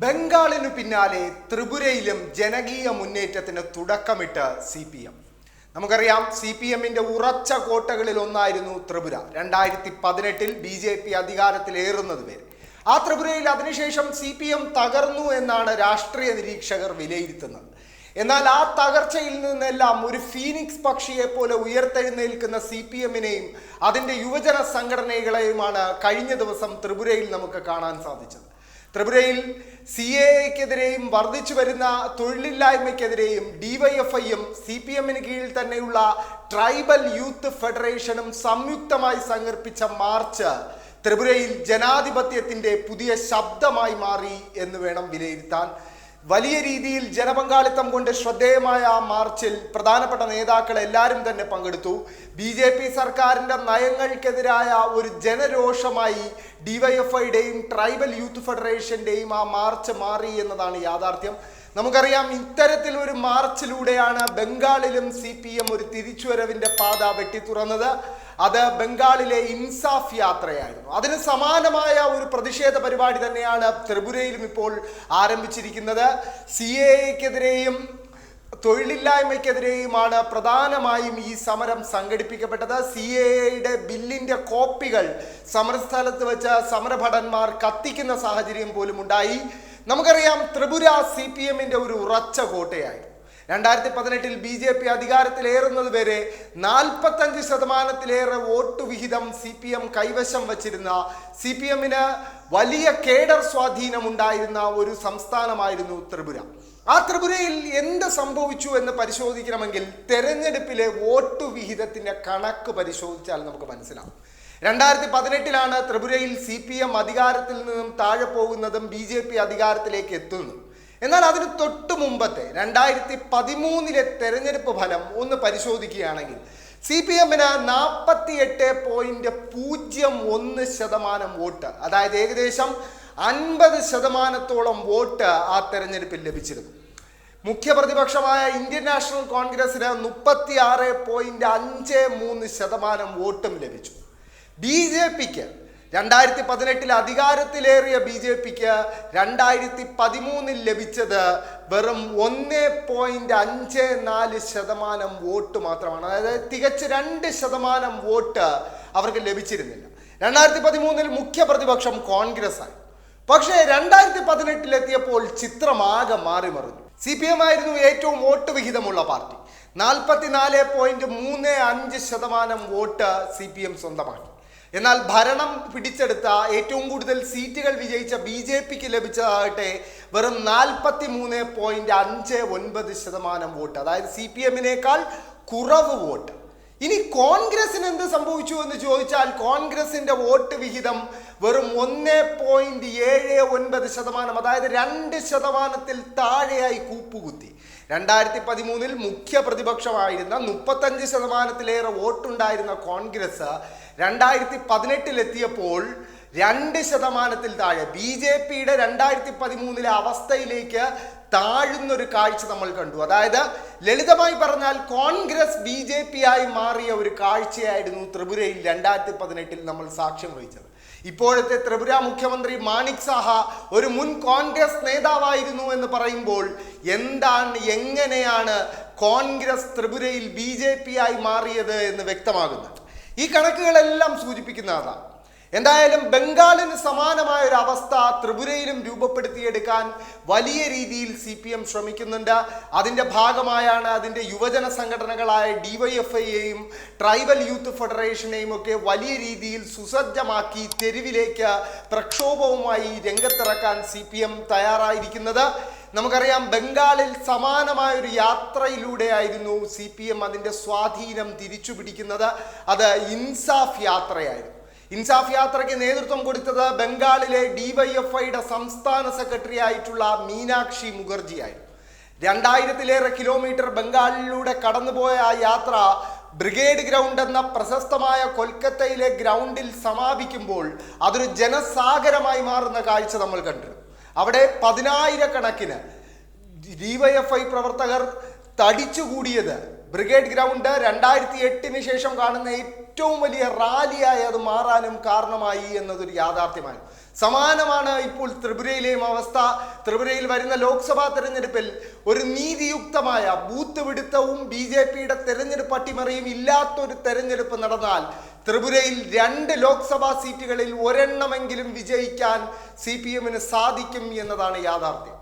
ബംഗാളിനു പിന്നാലെ ത്രിപുരയിലും ജനകീയ മുന്നേറ്റത്തിന് തുടക്കമിട്ട് സി പി എം. നമുക്കറിയാം സി പി എമ്മിന്റെ ഉറച്ച കോട്ടകളിൽ ഒന്നായിരുന്നു ത്രിപുര. രണ്ടായിരത്തി പതിനെട്ടിൽ ബി ജെ പി അധികാരത്തിലേറുന്നത് വരെ. ആ ത്രിപുരയിൽ അതിനുശേഷം സി പി എം തകർന്നു എന്നാണ് രാഷ്ട്രീയ നിരീക്ഷകർ വിലയിരുത്തുന്നത്. എന്നാൽ ആ തകർച്ചയിൽ നിന്നെല്ലാം ഒരു ഫീനിക്സ് പക്ഷിയെ പോലെ ഉയർത്തെഴുന്നേൽക്കുന്ന സി പി എമ്മിനെയും അതിന്റെ യുവജന സംഘടനകളെയുമാണ് കഴിഞ്ഞ ദിവസം ത്രിപുരയിൽ നമുക്ക് കാണാൻ സാധിച്ചത്. ത്രിപുരയിൽ സി എ എക്കെതിരെയും വർദ്ധിച്ചു വരുന്ന തൊഴിലില്ലായ്മയ്ക്കെതിരെയും ഡിവൈഎഫ്ഐയും സി പി എമ്മിന് കീഴിൽ തന്നെയുള്ള ട്രൈബൽ യൂത്ത് ഫെഡറേഷനും സംയുക്തമായി സംഘടിപ്പിച്ച മാർച്ച് ത്രിപുരയിൽ ജനാധിപത്യത്തിന്റെ പുതിയ ശബ്ദമായി മാറി എന്ന് വേണം വിലയിരുത്താൻ. വലിയ രീതിയിൽ ജനപങ്കാളിത്തം കൊണ്ട് ശ്രദ്ധേയമായ ആ മാർച്ചിൽ പ്രധാനപ്പെട്ട നേതാക്കൾ എല്ലാവരും തന്നെ പങ്കെടുത്തു. ബി ജെ പി സർക്കാരിന്റെ നയങ്ങൾക്കെതിരായ ഒരു ജനരോഷമായി ഡിവൈഎഫ്ഐയുടെയും ട്രൈബൽ യൂത്ത് ഫെഡറേഷന്റെയും ആ മാർച്ച് മാറി എന്നതാണ് യാഥാർത്ഥ്യം. നമുക്കറിയാം ഇത്തരത്തിൽ ഒരു മാർച്ചിലൂടെയാണ് ബംഗാളിലും സി പി എം ഒരു തിരിച്ചുവരവിന്റെ പാത വെട്ടിത്തുറന്നത്. അത് ബംഗാളിലെ ഇൻസാഫ് യാത്രയായിരുന്നു. അതിന് സമാനമായ ഒരു പ്രതിഷേധ പരിപാടി തന്നെയാണ് ത്രിപുരയിലും ഇപ്പോൾ ആരംഭിച്ചിരിക്കുന്നത്. സി എക്കെതിരെയും തൊഴിലില്ലായ്മയ്ക്കെതിരെയുമാണ് പ്രധാനമായും ഈ സമരം സംഘടിപ്പിക്കപ്പെട്ടത്. സി എ എയുടെ ബില്ലിന്റെ കോപ്പികൾ സമരസ്ഥലത്ത് വെച്ച് സമരഭടന്മാർ കത്തിക്കുന്ന സാഹചര്യം പോലും ഉണ്ടായി നമുക്കറിയാം ത്രിപുര സി പി എമ്മിന്റെ ഒരു ഉറച്ച കോട്ടയായിരുന്നു. രണ്ടായിരത്തി പതിനെട്ടിൽ ബി ജെ പി അധികാരത്തിലേറുന്നത് വരെ നാൽപ്പത്തഞ്ച് ശതമാനത്തിലേറെ വോട്ട് വിഹിതം സി പി എം കൈവശം വച്ചിരുന്ന സി പി എമ്മിന് വലിയ കേഡർ സ്വാധീനം ഉണ്ടായിരുന്ന ഒരു സംസ്ഥാനമായിരുന്നു ത്രിപുര. ആ ത്രിപുരയിൽ എന്ത് സംഭവിച്ചു എന്ന് പരിശോധിക്കണമെങ്കിൽ തെരഞ്ഞെടുപ്പിലെ വോട്ട് വിഹിതത്തിന്റെ കണക്ക് പരിശോധിച്ചാൽ നമുക്ക് മനസ്സിലാവും. രണ്ടായിരത്തി പതിനെട്ടിലാണ് ത്രിപുരയിൽ സി പി എം അധികാരത്തിൽ നിന്നും താഴെ പോകുന്നതും ബി ജെ പി അധികാരത്തിലേക്ക് എത്തുന്നതും. എന്നാൽ അതിന് തൊട്ട് മുമ്പത്തെ രണ്ടായിരത്തി പതിമൂന്നിലെ തെരഞ്ഞെടുപ്പ് ഫലം ഒന്ന് പരിശോധിക്കുകയാണെങ്കിൽ സി പി എമ്മിന് നാൽപ്പത്തി എട്ട് പോയിന്റ് പൂജ്യം ഒന്ന് ശതമാനം വോട്ട് അതായത് ഏകദേശം അൻപത് ശതമാനത്തോളം വോട്ട് ആ തെരഞ്ഞെടുപ്പിൽ ലഭിച്ചിരുന്നു. മുഖ്യ പ്രതിപക്ഷമായ ഇന്ത്യൻ നാഷണൽ കോൺഗ്രസിന് മുപ്പത്തി ആറ് പോയിന്റ് അഞ്ച് മൂന്ന് ശതമാനം വോട്ടും ലഭിച്ചു. ബി ജെ പിക്ക് രണ്ടായിരത്തി പതിനെട്ടിൽ അധികാരത്തിലേറിയ ബി ജെ പിക്ക് രണ്ടായിരത്തി പതിമൂന്നിൽ ലഭിച്ചത് വെറും ഒന്ന് പോയിന്റ് അഞ്ച് നാല് ശതമാനം വോട്ട് മാത്രമാണ്. അതായത് തികച്ച് രണ്ട് ശതമാനം വോട്ട് അവർക്ക് ലഭിച്ചിരുന്നില്ല. രണ്ടായിരത്തി പതിമൂന്നിൽ മുഖ്യ പ്രതിപക്ഷം കോൺഗ്രസ് ആയി പക്ഷേ രണ്ടായിരത്തി പതിനെട്ടിലെത്തിയപ്പോൾ ചിത്രമാകെ മാറി മറിഞ്ഞു. സി പി എം ആയിരുന്നു ഏറ്റവും വോട്ട് വിഹിതമുള്ള പാർട്ടി. നാൽപ്പത്തിനാല് പോയിന്റ് മൂന്ന് അഞ്ച് ശതമാനം വോട്ട് സി പി എം സ്വന്തമാക്കി. എന്നാൽ ഭരണം പിടിച്ചെടുത്ത ഏറ്റവും കൂടുതൽ സീറ്റുകൾ വിജയിച്ച ബി ജെ പിക്ക് ലഭിച്ചതാകട്ടെ വെറും നാൽപ്പത്തി മൂന്ന് പോയിന്റ് അഞ്ച് ഒൻപത് ശതമാനം വോട്ട്. അതായത് സി പി എമ്മിനേക്കാൾ കുറവ് വോട്ട്. ഇനി കോൺഗ്രസിന് എന്ത് സംഭവിച്ചു എന്ന് ചോദിച്ചാൽ കോൺഗ്രസിന്റെ വോട്ട് വിഹിതം വെറും ഒന്ന് പോയിന്റ് ഏഴ് ഒൻപത് ശതമാനം അതായത് രണ്ട് ശതമാനത്തിൽ താഴെയായി കൂപ്പുകുത്തി. രണ്ടായിരത്തി പതിമൂന്നിൽ മുഖ്യ പ്രതിപക്ഷമായിരുന്ന മുപ്പത്തഞ്ച് ശതമാനത്തിലേറെ വോട്ടുണ്ടായിരുന്ന കോൺഗ്രസ് രണ്ടായിരത്തി പതിനെട്ടിലെത്തിയപ്പോൾ രണ്ട് ശതമാനത്തിൽ താഴെ. ബി ജെ പിയുടെ രണ്ടായിരത്തി പതിമൂന്നിലെ അവസ്ഥയിലേക്ക് താഴുന്നൊരു കാഴ്ച നമ്മൾ കണ്ടു. അതായത് ലളിതമായി പറഞ്ഞാൽ കോൺഗ്രസ് ബി ജെ പി ആയി മാറിയ ഒരു കാഴ്ചയായിരുന്നു ത്രിപുരയിൽ രണ്ടായിരത്തി പതിനെട്ടിൽ നമ്മൾ സാക്ഷ്യം വഹിച്ചത്. ഇപ്പോഴത്തെ ത്രിപുര മുഖ്യമന്ത്രി മാണിക് സാഹ ഒരു മുൻ കോൺഗ്രസ് നേതാവായിരുന്നു എന്ന് പറയുമ്പോൾ എന്താണ് എങ്ങനെയാണ് കോൺഗ്രസ് ത്രിപുരയിൽ ബി ജെ പി ആയി മാറിയത് എന്ന് വ്യക്തമാകുന്നത്? ഈ കണക്കുകളെല്ലാം സൂചിപ്പിക്കുന്ന അതാണ് എന്തായാലും ബംഗാളിന് സമാനമായ ഒരു അവസ്ഥ ത്രിപുരയിലും രൂപപ്പെടുത്തിയെടുക്കാൻ വലിയ രീതിയിൽ സി പി എം ശ്രമിക്കുന്നുണ്ട്. അതിന്റെ ഭാഗമായാണ് അതിന്റെ യുവജന സംഘടനകളായ ഡിവൈഎഫ്ഐയെയും ട്രൈബൽ യൂത്ത് ഫെഡറേഷനെയും ഒക്കെ വലിയ രീതിയിൽ സുസജ്ജമാക്കി തെരുവിലേക്ക് പ്രക്ഷോഭവുമായി രംഗത്തിറക്കാൻ സി പി എം തയ്യാറായിരിക്കുന്നത്. നമുക്കറിയാം ബംഗാളിൽ സമാനമായ ഒരു യാത്രയിലൂടെയായിരുന്നു സി പി എം അതിന്റെ സ്വാധീനം തിരിച്ചു പിടിക്കുന്നത് അത് ഇൻസാഫ് യാത്രയായിരുന്നു. ഇൻസാഫ് യാത്രയ്ക്ക് നേതൃത്വം കൊടുത്തത് ബംഗാളിലെ ഡിവൈഎഫ്ഐയുടെ സംസ്ഥാന സെക്രട്ടറി ആയിട്ടുള്ള മീനാക്ഷി മുഖർജിയായിരുന്നു. രണ്ടായിരത്തിലേറെ കിലോമീറ്റർ ബംഗാളിലൂടെ കടന്നുപോയ ആ യാത്ര ബ്രിഗേഡ് ഗ്രൗണ്ട് എന്ന പ്രശസ്തമായ കൊൽക്കത്തയിലെ ഗ്രൗണ്ടിൽ സമാപിക്കുമ്പോൾ അതൊരു ജനസാഗരമായി മാറുന്ന കാഴ്ച നമ്മൾ കണ്ടു. അവിടെ പതിനായിരക്കണക്കിന് ഡിവൈഎഫ്ഐ പ്രവർത്തകർ തടിച്ചുകൂടിയത് ബ്രിഗേഡ് ഗ്രൗണ്ട് രണ്ടായിരത്തി എട്ടിന് ശേഷം കാണുന്ന ഏറ്റവും വലിയ റാലിയായി അത് മാറാനും കാരണമായി എന്നതൊരു യാഥാർത്ഥ്യമാണ്. സമാനമാണ് ഇപ്പോൾ ത്രിപുരയിലെയും അവസ്ഥ. ത്രിപുരയിൽ വരുന്ന ലോക്സഭാ തെരഞ്ഞെടുപ്പിൽ ഒരു നീതിയുക്തമായ ബൂത്ത് പിടുത്തവും ബി ജെ പിയുടെ തെരഞ്ഞെടുപ്പ് അട്ടിമറിയും ഇല്ലാത്തൊരു തെരഞ്ഞെടുപ്പ് നടന്നാൽ ത്രിപുരയിൽ രണ്ട് ലോക്സഭാ സീറ്റുകളിൽ ഒരെണ്ണമെങ്കിലും വിജയിക്കാൻ സി പി എമ്മിന് സാധിക്കും എന്നതാണ് യാഥാർത്ഥ്യം.